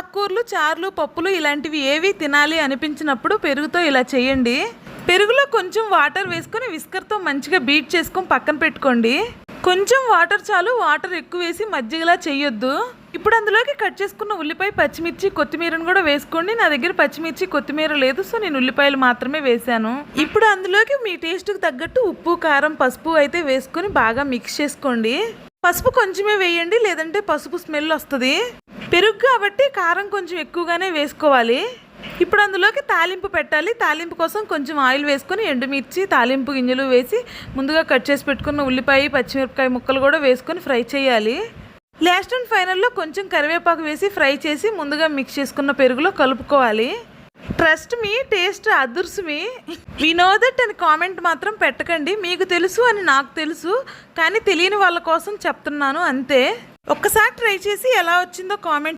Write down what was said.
ఆకుకూరలు చారులు పప్పులు ఇలాంటివి ఏవి తినాలి అనిపించినప్పుడు పెరుగుతో ఇలా చేయండి. పెరుగులో కొంచెం వాటర్ వేసుకొని విస్కర్తో మంచిగా బీట్ చేసుకొని పక్కన పెట్టుకోండి. కొంచెం వాటర్ చాలు వాటర్ ఎక్కువ వేసి మజ్జిగలా చేయొద్దు. ఇప్పుడు అందులోకి కట్ చేసుకున్న ఉల్లిపాయ పచ్చిమిర్చి కొత్తిమీరను కూడా వేసుకోండి. నా దగ్గర పచ్చిమిర్చి కొత్తిమీర లేదు సో నేను ఉల్లిపాయలు మాత్రమే వేశాను. ఇప్పుడు అందులోకి మీ టేస్ట్కి తగ్గట్టు ఉప్పు కారం పసుపు అయితే వేసుకొని బాగా మిక్స్ చేసుకోండి. పసుపు కొంచెమే వేయండి లేదంటే పసుపు స్మెల్ వస్తుంది. పెరుగు కాబట్టి కారం కొంచెం ఎక్కువగానే వేసుకోవాలి. ఇప్పుడు అందులోకి తాలింపు పెట్టాలి. తాలింపు కోసం కొంచెం ఆయిల్ వేసుకొని ఎండుమిర్చి తాలింపు గింజలు వేసి ముందుగా కట్ చేసి పెట్టుకున్న ఉల్లిపాయ పచ్చిమిరపకాయ ముక్కలు కూడా వేసుకొని ఫ్రై చేయాలి. లాస్ట్ అండ్ ఫైనల్లో కొంచెం కరివేపాకు వేసి ఫ్రై చేసి ముందుగా మిక్స్ చేసుకున్న పెరుగులో కలుపుకోవాలి. ట్రస్ట్ మీ టేస్ట్ అదుర్స్ మీ. వి అని కామెంట్ మాత్రం పెట్టకండి. మీకు తెలుసు అని నాకు తెలుసు. కానీ తెలియని వాళ్ళ కోసం చెప్తున్నాను. అంతే. ఒక్కసారి ట్రై చేసి ఎలా వచ్చిందో కామెంట్